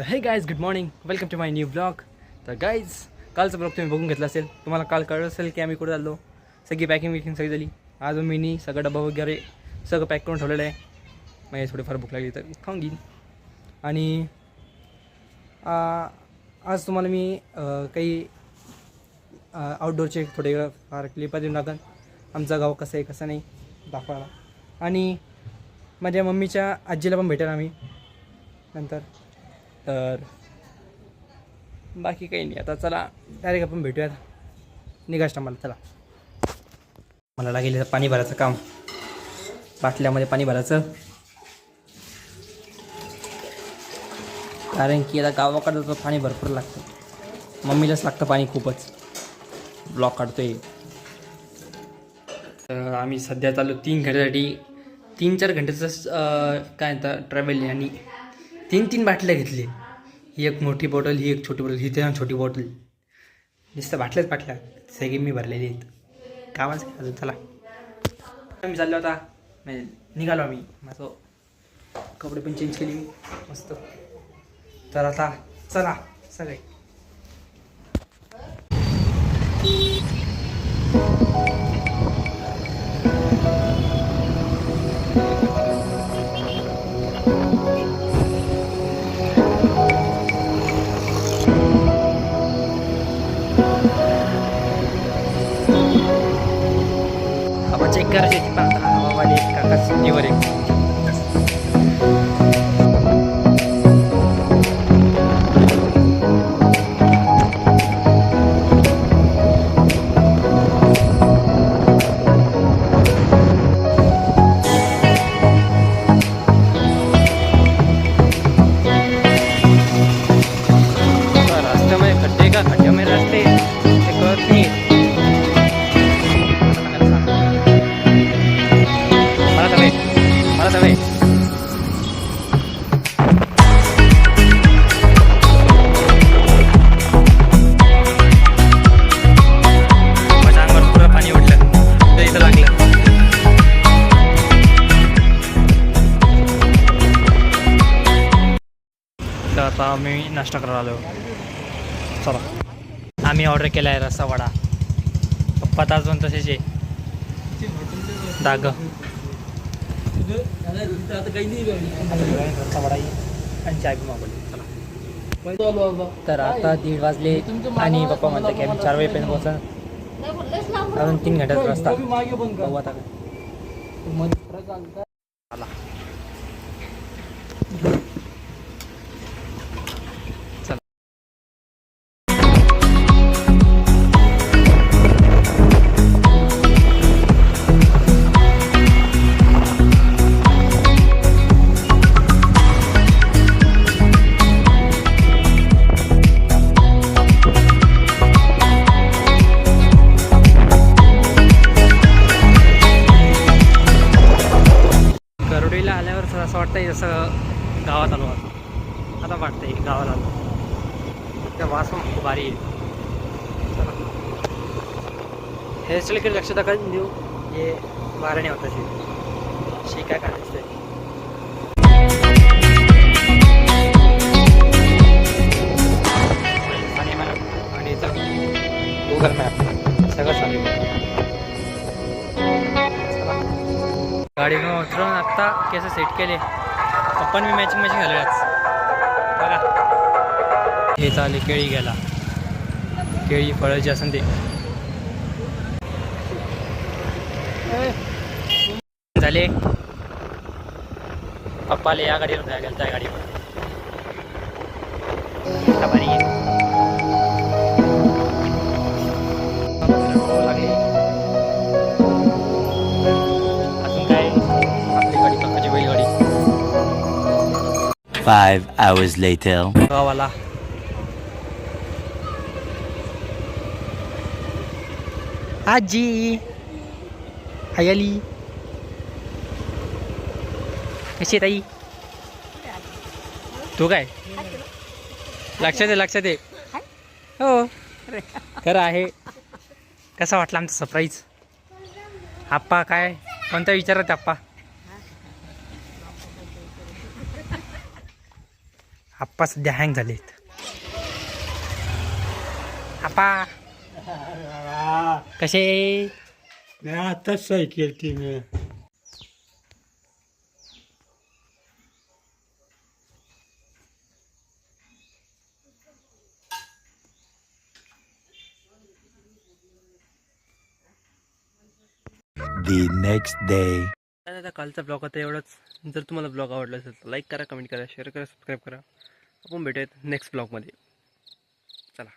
तर हे guys good morning welcome to my new blog तर गाईज कालचा ब्लॉग तुम्ही बघून घेतला असेल. तुम्हाला काल कळलं असेल की आम्ही कुठे चाललो? सगळी पॅकिंग विकिंग सगळी झाली. आज मीनी सगळं डबा वगैरे सगळं पॅक करून ठेवलेलं आहे. माझी थोडीफार भूक लागली तर खाऊन घेईन. आणि आज तुम्हाला मी काही आउटडोअरचे थोडे फार क्लिपा देऊन टाकन. आमचा गाव कसं आहे कसं नाही दाखवायला. आणि माझ्या मम्मीच्या आजीला पण भेटेल आम्ही. नंतर. तर बाकी काही नाही. आता चला डायरेक्ट आपण भेटूयात. निघाच मला चला. मला लागेल पाणी भरायचं काम. बाटल्यामध्ये पाणी भरायचं. कारण की आता गावाकडं तर पाणी भरपूर लागतं. मम्मीलाच लागतं पाणी खूपच. ब्लॉक काढतोय. तर आम्ही सध्या चाललो तीन घंट्यासाठी. तीन चार घंट्याचं काय म्हणतात ट्रॅव्हल आणि तीन तीन बाटल्या घेतली. ही एक मोठी बॉटल ही एक छोटी बॉटल ही ते छोटी बॉटल नुसतं बाटल्याच बाटल्या. सगळी मी भरलेली आहेत. कामाच अजून? चला. मी चाललो आता. म्हणजे निघालो आम्ही. माझं कपडे पण चेंज केली मी. मस्त. तर आता चला सगळे. हवा चेक करायची होती, पण आता हवावाले काका सुट्टीवर आहे मी आम्ही नाश्ता करायला आलो. चला. आम्ही ऑर्डर केला आहे रस्सा वडा. पप्पा तास दोन तसेच आहे. दाग. रस्सा वडा आणि चाय मागवली चला तर आता दीड वाजले आणि पप्पा म्हणतात की आम्ही चार वाजेपर्यंत पोहोचा अजून तीन घंट्याचा रस्ता. गरुडीला आल्यावर असं वाटतंय जसं गावात आलो आता आता वाटतंय गावाला आलो. त्या वास पण खूप भारी आहे. चला. हेअरस्टाईलकडे लक्ष टाका देऊ जे वाऱ्याने होतं शे शिकाय काढायचं आहे आणि मॅप आणि इथं. गुगल मॅप गाडीनं उतरून आत्ता केस सेट केले. पप्पा मी मॅचिंग मॅचिंग घालूयाच बघा. हे चालले केळी घ्यायला. केळी फळायची जे असेल ते. झाले. पप्पाले या गाडीवर जायला गेलं त्या गाडीवर. Five hours later. गावाला आजी आयली कशी आहे ताई तू काय? लक्षात आहे लक्षात आहे. हो. खरं आहे. कसा वाटला आमचा सरप्राईज आप्पा काय? कोणता विचारत आप्पा? आप्पा सध्या हँग झालेत. आप्पा. कसे? मी आताच सही केली. ती मी The next day. आता कालचा ब्लॉग आता एवढंच. जर तुम्हाला ब्लॉग आवडला असेल तर लाईक करा कमेंट करा शेअर करा सबस्क्राईब करा. आपण भेटूयात नेक्स्ट ब्लॉगमध्ये चला.